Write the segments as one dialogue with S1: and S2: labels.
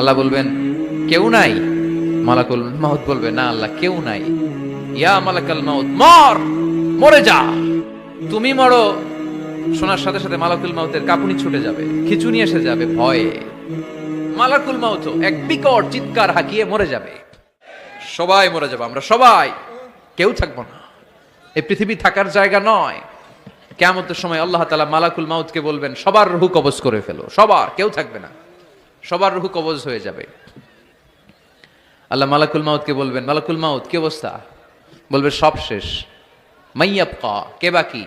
S1: আল্লাহ বলবেন, কেউ নাই? মালাকুল মাউত বলবে, না আল্লাহ, কেউ নাই। ইয়া মালাকাল মাউত, মর, মরে যা। তুমি মরো। শোনার সাথে সাথে মালাকুল মাউতের কাপুনি ছুটে যাবে, খিচুনি এসে যাবে ভয়ে। মালাকুল মাউত এক বিকট চিৎকার হাকিয়ে মরে যাবে। সবাই মরে যাবে, আমরা সবাই। কেউ থাকব না। এই পৃথিবী থাকার জায়গা নয়। কেমতের সময় আল্লাহ তালা মালাকুল মাউতকে বলবেন, সবার রুহু কবজ করে ফেলো, সবার, কেউ থাকবে না। সবার রুহু কবজ হয়ে যাবে। আল্লাহ মালাকুল মাউতকে বলবেন, মালাকুল মাউদ কি অবস্থা? বলবে, সব শেষ। কে বাকি?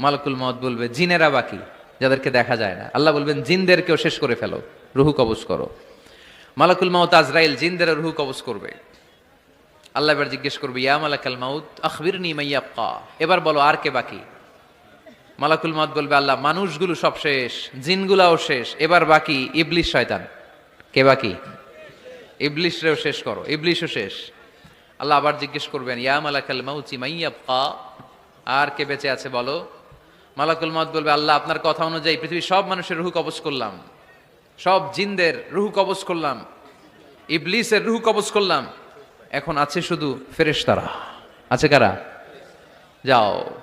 S1: মালাকুল মাউত বলবে, জিনেরা বাকি, যাদেরকে দেখা যায় না। আল্লাহ বলবেন, জিনদেরকেও শেষ করে ফেলো, রুহু কবজ করো। মালাকুল মাউত আজরাইল, জিনদের রুহু কবজ করবে। আল্লাহ এবার জিজ্ঞেস করবে, ইয়া মালাকাল মাউত, আখবিরনি মাইয়াব কা এবার বলো, আর কে বাকি? মালাকুল মত বলবে, আল্লাহ, মানুষগুলো সব শেষ, জিনগুলাও শেষ, এবার বাকি ইবলিশ শয়তান। কে বাকি? ইবলিশরেও শেষ করো, ইবলিশও শেষ। আল্লাহ আবার জিজ্ঞেস করবেন, ইয়া মালাকাল মাউচি মাইয়াব কা আর কে বেঁচে আছে বলো? মালাকুল মত বলবে, আল্লাহ, আপনার কথা অনুযায়ী পৃথিবীর সব মানুষের রুহু কবজ করলাম। সব জিনদের রুহু কবজ করলাম। ইবলিসের রুহু কবজ করলাম। এখন আছে শুধু ফেরেশতারা। আছে কারা? যাও।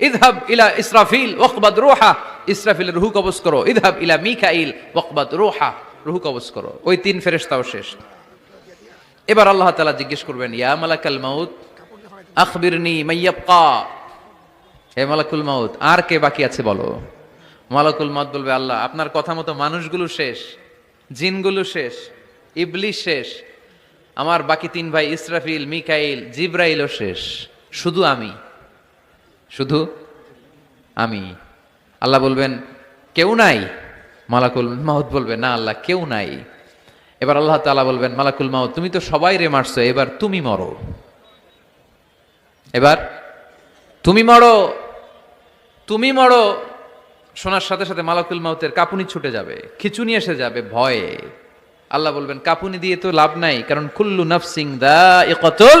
S1: ইদহাব ইলা ইসরাফিল ওয়াকবাদ রোহা। ইসরাফিলের রুহু কবজ করো। ইদহাব ইলা মিকাইল ওয়াকবাদ রোহা। রুহু কবজ করো। ওই তিন ফেরেস্তাও শেষ। এবার আল্লাহ তালা জিজ্ঞেস করবেন, ইয়া মালাকাল মাউত, আখবিরনি মাইয়াবকা হে মালাকুল মাউত, আর কে বাকি আছে বলো? মালাকুল মাউত বলবে, আল্লাহ, আপনার কথা মতো মানুষগুলো শেষ, জিনগুলো শেষ ইবলিশ শেষ, আমার বাকি তিন ভাই ইসরাফিল, মিকাইল, জিব্রাইলও শেষ। শুধু আমি। শুধু আমি। আল্লাহ বলবেন, কেউ নাই? মালাকুল মাউত বলবে, না আল্লাহ, কেউ নাই। এবার আল্লাহ তাআলা বলবেন, মালাকুল মাউত, তুমি তো সবাই রে মারছো, এবার তুমি মরো। এবার, তুমি মরো তুমি মরো। শোনার সাথে সাথে মালাকুল মাউতের কাপুনি ছুটে যাবে, খিচুনি এসে যাবে ভয়ে। আল্লাহ বলবেন, কাপুনি দিয়ে তো লাভ নাই, কারণ কুল্লু নাফসিং দা ইকতুল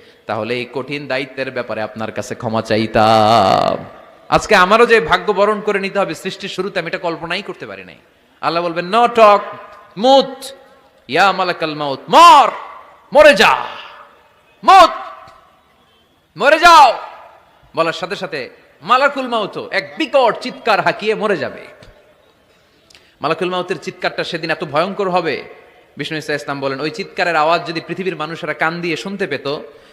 S1: তাহলে এই কঠিন দায়িত্বের ব্যাপারে আপনার কাছে ক্ষমা চাইতাম। আজকে আমারও যে ভাগ্য বরণ করে নিতে হবে সৃষ্টির শুরুতে আমি এটা কল্পনাই করতে পারি নাই। আল্লাহ বলবেন, ন টক, মুত, ইয়া মালাকাল মাউত, মর, মরে যা, মত, মরে যাও। বলার সাথে সাথে মালাকুল মাউত এক বিকট চিৎকার হাকিয়ে মরে যাবে। মালাকুল মাউতের চিৎকারটা সেদিন এত ভয়ঙ্কর হবে। বিষ্ণু ইসা ইসলাম বলেন, ওই চিৎকারের আওয়াজ যদি পৃথিবীর মানুষেরা কান দিয়ে শুনতে পেত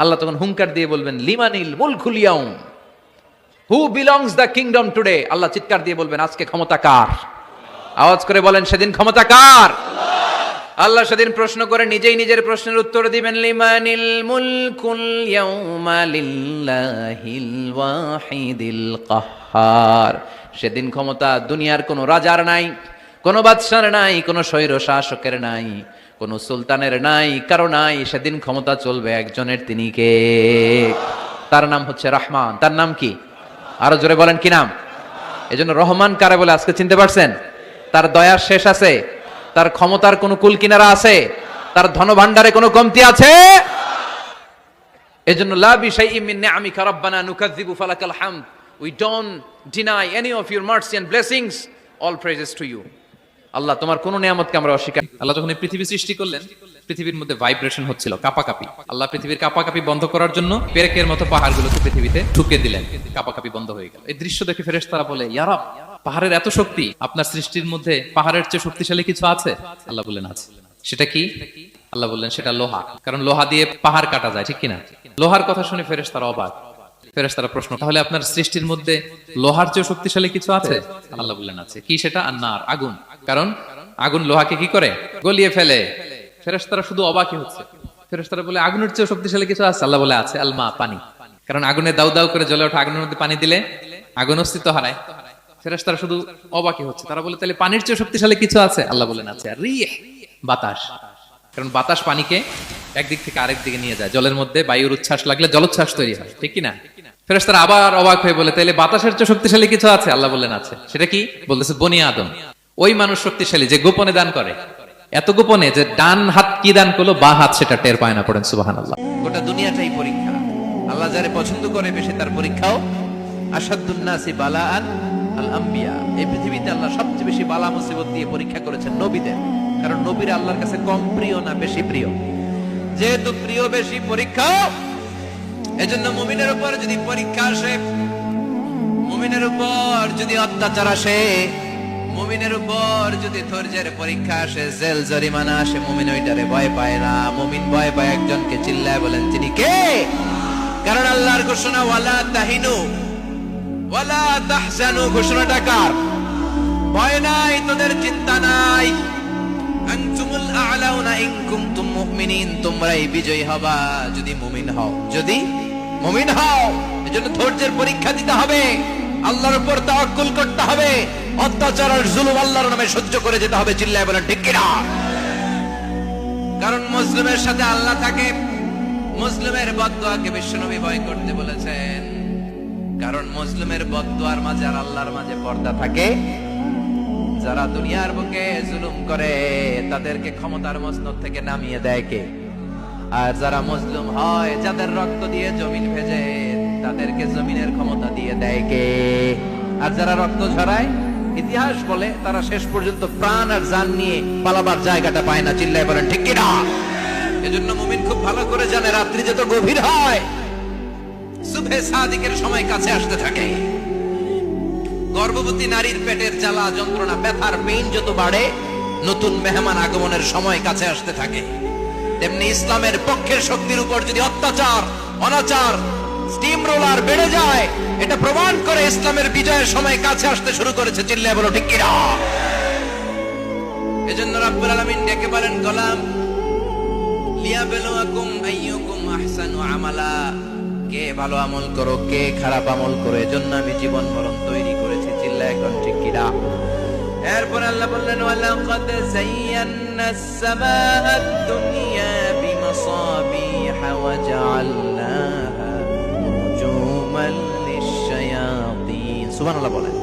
S1: আল্লাহ তখন হুঙ্কার দিয়ে বলবেন, লিমানিল মুলকুল ইয়াউম, who belongs the kingdom today? আল্লাহ চিৎকার দিয়ে বলবেন, আজকে ক্ষমতা কার? আওয়াজ করে বলেন, সেদিন ক্ষমতা কার? আল্লাহ সেদিন প্রশ্ন করে নিজেই নিজের প্রশ্নের উত্তর দিবেন, লিমানিল মুলকুল ইয়াউমা লিল্লাহিল ওয়াহিদিল কাহ্হার সেদিন ক্ষমতা দুনিয়ার কোনো রাজার নাই, কোনো বাদশার নাই, কোনো স্বৈর শাসকের নাই। কোনো সুলতানের নাই, কারও নাই, সেদিন ক্ষমতা চলবে একজনের তিনি কে? তার নাম হচ্ছে রহমান, তার নাম কি? আরও জোরে বলেন কি নাম? এজন্য রহমান কারে বলে আজকে চিনতে পারছেন? তার দয়ার শেষ আছে, তার ক্ষমতার কোনো কুল কিনারা আছে, তার ধন ধনভাণ্ডারে কোনো কমতি আছে? এজন্য লা বিশাইইম মিন নিআমিকা রাব্বানা নুকাযযিবু ফালাকাল হামদ। We don't deny any of your mercy blessings all praises to you আল্লাহ, তোমার কোন নিয়ামতকে আমরা অস্বীকার
S2: আল্লাহ যখন পৃথিবী সৃষ্টি করলেন, পৃথিবীর মধ্যে ভাইব্রেশন হচ্ছিল, কাপাকাপি। আল্লাহ পৃথিবীর কাপাকাপি বন্ধ করার জন্য পেরেকের মতো পাহাড়গুলোকে পৃথিবীতে ঠুকে দিলেন। কাপাকাপি বন্ধ হয়ে গেল। এই দৃশ্য দেখে ফেরেশতারা বলে ইয়ারাব পাহাড়ের এত শক্তি, আপনার সৃষ্টির মধ্যে পাহাড়ের চেয়ে শক্তিশালী কিছু আছে? আল্লাহ বললেন, আছে। সেটা কি? আল্লাহ বললেন, সেটা লোহা। কারণ লোহা দিয়ে পাহাড় কাটা যায়, ঠিক কিনা? লোহার কথা শুনে ফেরেশতারা অবাক। ফেরেশতারা প্রশ্ন, তাহলে আপনার সৃষ্টির মধ্যে লোহার চেয়ে শক্তিশালী কিছু আছে? আল্লাহ বললেন, আছে। কি সেটা? আন্নার, আগুন। কারণ আগুন লোহাকে কি করে? গলিয়ে ফেলে। ফেরেশতারা শুধু অবাকই হচ্ছে। ফেরেশতারা বলে, আগুনের চেয়ে শক্তিশালী কিছু আছে? আল্লাহ বলে, আছে। আলমা, পানি। কারণ আগুনে দাউ দাউ করে জ্বলে ওঠা আগুনের মধ্যে পানি দিলে আগুন অস্তিত্ব হারায়। ফেরেশতারা শুধু অবাকই হচ্ছে। তারা বলে, তাহলে পানির চেয়ে শক্তিশালী কিছু আছে? আল্লাহ বলেন, আছে। আর বাতাস। কারণ বাতাস পানিকে একদিক থেকে আরেক দিকে নিয়ে যায়। জলের মধ্যে বায়ুর উচ্ছ্বাস লাগলে জলোচ্ছ্বাস তৈরি হয়। ঠিক কি না ফেরেশতারা আবার অবাক হয়ে বলে, তাইলে বাতাসের চেয়ে শক্তিশালী কিছু আছে? আল্লাহ বললেন, আছে। সেটা কি? বলতেছে, বনি আদম। ওই মানুষ শক্তিশালী যে গোপনে দান করে। এত গোপনে যে ডান হাত কি দান করল, বা হাত সেটা টের পায় না, পড়েন সুবাহান আল্লাহ
S1: গোটা দুনিয়াটাই পরীক্ষা। আল্লাহ যারে পছন্দ করে, বেশি তার পরীক্ষাও। আসাদুন্নাসি বালাআন আল আম্বিয়া এই পৃথিবীতে আল্লাহ সবচেয়ে বেশি বালা মুসিবত দিয়ে পরীক্ষা করেছেন নবীদের। কারণ নবীর আল্লাহর কাছে কম প্রিয় না বেশি প্রিয়? যেহেতু প্রিয়, বেশি পরীক্ষা এজন্য মুমিনের উপর যদি পরীক্ষা আসে, মুমিনের উপর যদি অত্যাচার আসে, মুমিনের উপর যদি ধৈর্যের পরীক্ষা আসে, জেল জরিমানা আসে, মুমিন ওইটারে ভয় পায় না। মুমিন ভয় পায় একজনকে চিল্লায় বলেন, তিনি কে? কারণ আল্লাহর ঘোষণা, ওয়ালা তাহিনু, ওয়ালা তাহজানু ঘোষণাটা কার? ভয় নাই, তোদের চিন্তা নাই। আনতুমুল আ'লাউনা ইন কুনতুম মুমিনিন, তোমরাই বিজয়ী হবা যদি মুমিন হও। যদি মুমিন হও। এজন্য ধৈর্যের পরীক্ষা দিতে হবে। আল্লাহর উপর তাওয়াক্কুল করতে হবে। অত্যাচার আর জুলুম আল্লাহর নামে সহ্য করে যেতে হবে, চিল্লায় বলেন, ঠিক কিনা? কারণ মুসলিমের সাথে আল্লাহ থাকে মুসলিমের বদদোয়াকে বিশ্বনবী ভয় করতে বলেছেন। কারণ মুসলিমের বদদোয়ার মাঝে আর আল্লাহর মাঝে পর্দা থাকে। যারা দুনিয়ার বুকে জুলুম করে, তাদেরকে ক্ষমতার মসনদ থেকে নামিয়ে দেয় কে? আর যারা মজলুম হয়, যাদের রক্ত দিয়ে জমিন ভেজে, তাদেরকে জমিনের ক্ষমতা দিয়ে দেয় কে? আর যারা রক্ত ঝরায়, ইতিহাস বলে তারা শেষ পর্যন্ত প্রাণ আর জান নিয়ে পালাবার জায়গাটা পায় না। চিল্লায় বলেন, ঠিক কিনা? এজন্য মুমিন খুব ভালো করে জানে, রাত্রি যত গভীর হয় সুবে সাদিকের সময় কাছে আসতে থাকে। গর্ভবতী নারীর পেটের জ্বালা, যন্ত্রণা, ব্যথার পেইন যত বাড়ে, নতুন মেহমান আগমনের সময় কাছে আসতে থাকে। তেমনি ইসলামের পক্ষের শক্তির উপর যদি অত্যাচার, অনাচার স্টিম রোলার বেড়ে যায়, এটা প্রমাণ করে ইসলামের বিজয়ের সময় কাছে আসতে শুরু করেছে। চিল্লায় বলো, ঠিক কিনা? এজন্য রাব্বুল আলামিন ডেকে বলেন, গোলাম লিয়াবলুয়াকুম আইয়ুকুম আহসানু আমালা। কে ভালো আমল করো, কে খারাপ আমল করো, এজন্য আমি জীবন মরণ তৈরি করেছি। চিল্লা এখন ঠিক কিনা? এরপর আল্লাহ বললেন, ওয়ালাকাদ যায়্যানা السماء الدنيا بمصابيح وجعلناها رجوما للشياطين সুবহানাল্লাহ বলেন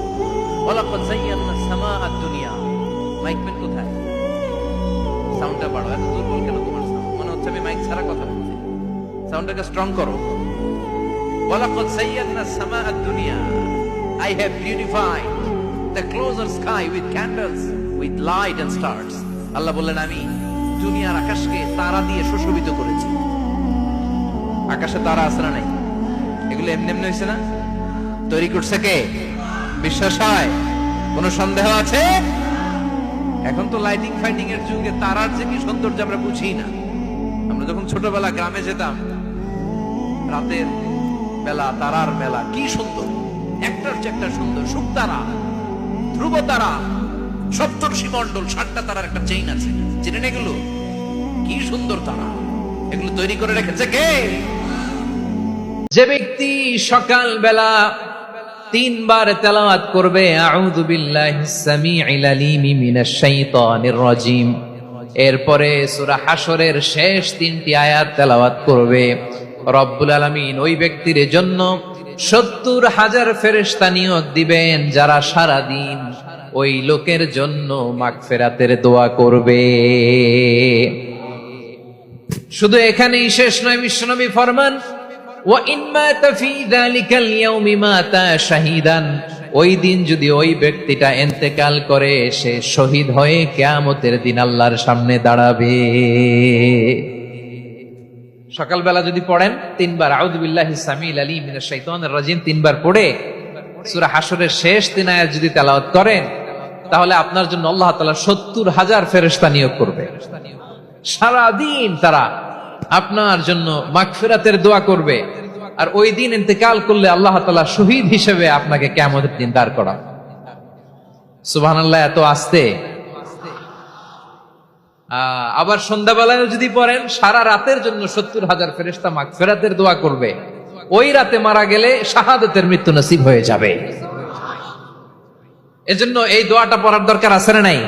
S1: ওয়ালাকাদ যায়্যানা السماء الدنيا মাইক পেন কোথায় সাউন্ডটা বাড়ো এত দুর্বল কেন তোমার সাউন্ড মনে হচ্ছে আমি মাইক ছাড়া কথা বলছি সাউন্ডটাকে স্ট্রং করো ওয়ালাকাদ যায়্যানা السماء الدنيا I have beautified the closer sky with candles with light and stars আল্লাহ বললেন, আমি দুনিয়ার আকাশকে তারা দিয়ে সুশোভিত করেছি। আকাশে তারা আছে না নাই? এগুলো এমনি এমনি হয়েছে না? তৈরি করছে কে? বিশ্বাস হয়? কোনো সন্দেহ আছে? এখন তো লাইটিং ফাইটিং এর যুগে তারার যে কি সৌন্দর্য আমরা বুঝি না। আমরা যখন ছোটবেলা গ্রামে যেতাম, রাতের বেলা, তারার মেলা, কি সুন্দর। একটার চেয়ে একটা সুন্দর। শুক তারা, ধ্রুব তারা সপ্তর্ষি মন্ডল ষাটটা তারার একটা চেইন আছে। চিনেন এগুলো। কি সুন্দর তারা। এগুলো তৈরি করে রেখেছে কে?
S2: যে ব্যক্তি সকাল বেলা তিনবার তেলাওয়াত করবে, আউযু বিল্লাহিস সামিউল আলিম মিনাশ শাইতানির রাজিম। এরপরে সূরা হাশরের শেষ তিনটি আয়াত তেলাওয়াত করবে। রব্বুল আলামিন ওই ব্যক্তির জন্য সত্তর হাজার ফেরেশতা নিয়োগ দিবেন, যারা সারা দিন ওই লোকের জন্য মাগফেরাতের দোয়া করবে। শুধু এখানেই শেষ নয়, বিশ্বনবী ফরমান ওই দিন যদি ওই ব্যক্তিটা এন্তেকাল করে, সে শহীদ হয়ে কেয়ামতের দিন আল্লাহর সামনে দাঁড়াবে। সকালবেলা যদি পড়েন, তিনবার আউদুল্লাহ সামিল আলী মিনা শৈতান তিনবার পড়ে, সুরা হাসরের শেষ দিন আয়াত যদি তেলাওয়াত করেন তাহলে আপনার জন্য আল্লাহ তাআলা 70 হাজার ফেরেশতা নিয়োগ করবে। সারা দিন তারা আপনার জন্য মাগফিরাতের দোয়া করবে। আর ওই দিন ইন্তেকাল করলে আল্লাহ তাআলা শহীদ হিসেবে আপনাকে কিয়ামতের দিন দাঁড় করা সুবহানাল্লাহ, এত আস্তে। আবার সন্ধ্যাবেলায় যদি পড়েন, সারা রাতের জন্য সত্তর হাজার ফেরেস্তা মাগফিরাতের দোয়া করবে। ওই রাতে মারা গেলে শাহাদতের মৃত্যু নসিব হয়ে যাবে। এজন্য এই দোয়াটা পড়ার দরকার আছে না নাই?